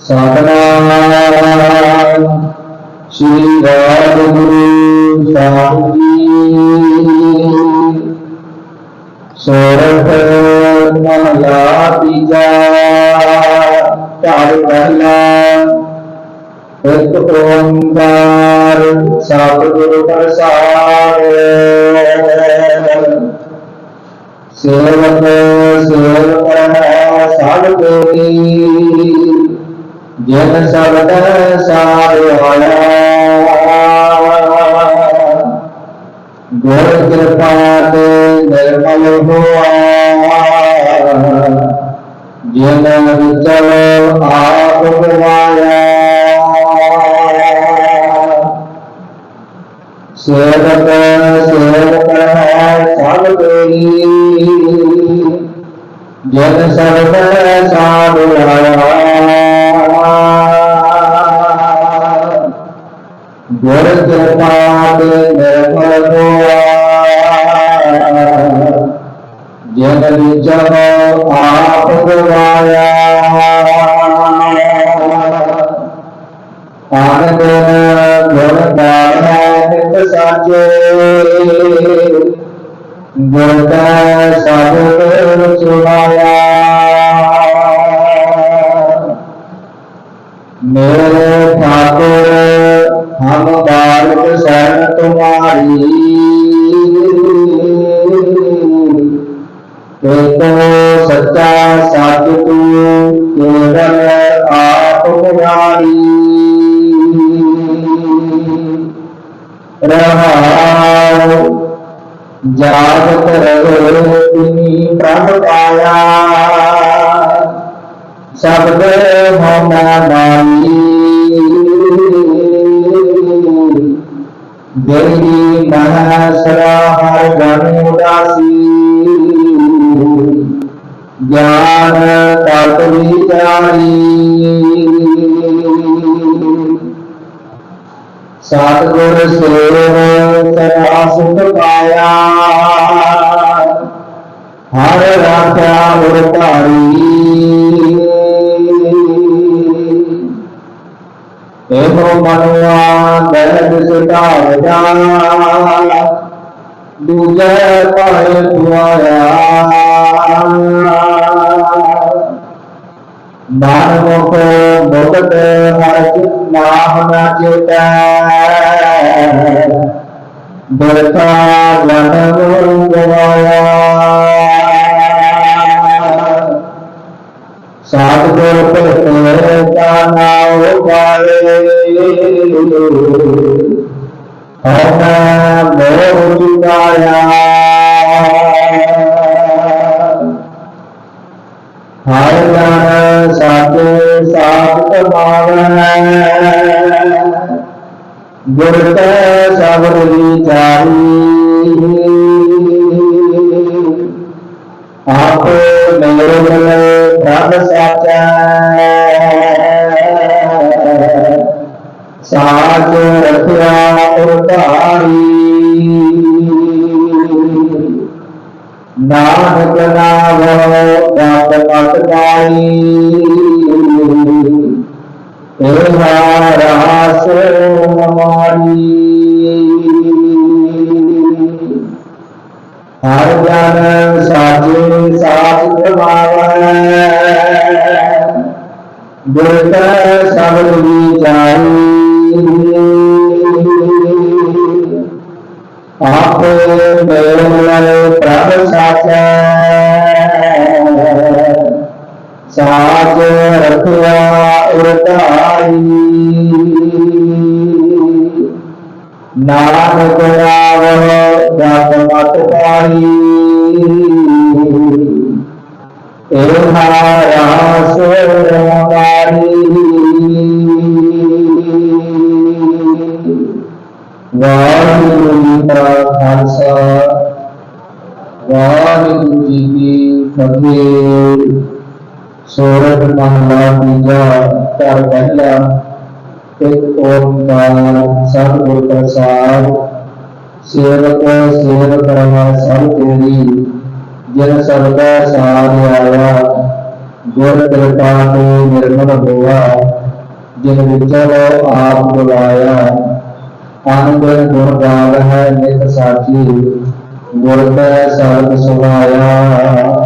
ਸਤਨਾਮ ਸ੍ਰੀ ਵਾਹਿਗੁਰੂ ਸਾਹਿਬ ਜੀ ਸੋਰਠ ਮਹਲਾ ਤੀਜਾ ਘਰ ਪਹਿਲਾ ਇੱਕ ਓੰਕਾਰ ਸਤਿਗੁਰੂ ਪ੍ਰਸਾਦ ਸੇਵਕ ਸੇਵਕ ਹੈ ਕੋਈ ਜਿਨ ਸਬਦ ਸਾਰ ਆਇਆ ਗੁਰ ਕਿਰਪਾ ਤੇ ਨਿਰਮਲ ਹੋਆ। ਜਿਨ ਵਿਚਲ ਆਪ ਗਵਾਇਆ। ਸੇਵਕ ਸੇਵਕ ਹੈ ਸਭ ਕੋਈ ਜਨ ਸਰਬ ਜਨ ਵਿਚਲ ਆਪ ਗਵਾਇਆ ਆਨੰਦ ਗੁਣ ਗਾਇਆ ਨਿਤ ਸਾਚੇ ਗੁਰ ਕਾ ਸਾਧੂ ਸੁਣਾਇਆ ਮੇਰੇ ਏਕੋ ਸੱਚਾ ਸਤਿ ਤੂੰ ਕੇਵਲ ਆਪ ਪੁਰਾਣੀ ਰਹਾਉ ਜਾਗਤ ਰਹੋ ਤਿਨੀ ਪ੍ਰਭ ਪਾਇਆ। ਸਬਦ ਹੋਣਾ ਨਾਮੀ ਦੇਹੀ ਮਨ ਸਰਾ ਹਰ ਗਨ ਉਦਾਸੀ। ਗਿਆਨ ਤਤ ਵਿਚਾਰੀ ਸਤਿਗੁਰ ਸੇਵ ਸਦਾ ਸੁਖ ਪਾਇਆ। ਹਰ ਰਾਖਿਆ ਉਰ ਭਾਰੀ ਇਹੋ ਮਨੁਆ ਦਰਦ ਸੁਟਾਵ ਦੂਜੇ ਪਾਏ ਦੁਆਇਆ ਨਾਮ ਨਾ ਚੇਤੈ ਬਰਤਾ ਜਨਮ ਗਵਾਇਆ। ਸਤਿਗੁਰ ਭਗਤੇ ਦਾ ਨਾਮ ਪਾਏ ਹਮ ਮੋਹ ਚੁਕਾਇਆ ਗੁਰ ਕੈ ਸਬਰ ਵਿਚਾਰੀ ਆਪ ਨਿਰਮਲ ਪ੍ਰਭ ਸਾਚੈ। ਸਾਚ ਰਖਿਆ ਉਤਾਰੀ। ਨਾਨਕ ਨਾਮ ਦਾਤ ਮਤ ਗਾਈ ਤੇਰਾ ਰਾਸ ਹਮਾਰੀ ਹਰ ਜਨ ਸਾਜੇ ਸਾਜ ਕਮਾਵੈ ਗੁਰ ਕੈ ਸਬਦ ਵਿਚਾਰੀ ਆਪ ਨਿਰਮਲ ਪ੍ਰਭ ਸਾਚੈ ਸਾਜ ਰਖਿਆ ਉਰਤਾਈ ਨਾਨਕ ਰਾਵ ਜਪ ਮਤ ਪਾਈ ਇਹ ਹਾਰਾ ਸੋਰਾਰੀ ਵਾਹਿਗੁਰੂ ਜੀ ਕਾ ਖਾਲਸਾ ਵਾਹਿਗੁਰੂ ਜੀ ਕੀ ਫਤਿਹ ਸੋਰਠ ਮਹਲਾ ਤੀਜਾ ਘਰ ਪਹਿਲਾ ਇੱਕ ਓੰਕਾਰ ਸਤਿਗੁਰ ਪ੍ਰਸਾਦ। ਸੇਵਕ ਸੇਵਕ ਰਹਾ ਸਭ ਤੇਰੀ, ਜਿਨ ਸਰਦਾ ਸਾਰ ਆਇਆ, ਗੁਰ ਕਿਰਪਾ ਤੇ ਨਿਰਮਲ ਹੋਆ, ਜਿਨ ਵਿਚਲ ਆਪ ਬੁਲਾਇਆ। ਆਨੰਦ ਗੁਣ ਗਾਵ ਹੈ ਨਿਤ ਸਾਚੀ, ਗੁਰ ਕੈ ਸਰਬ ਸੁਭਾਇਆ।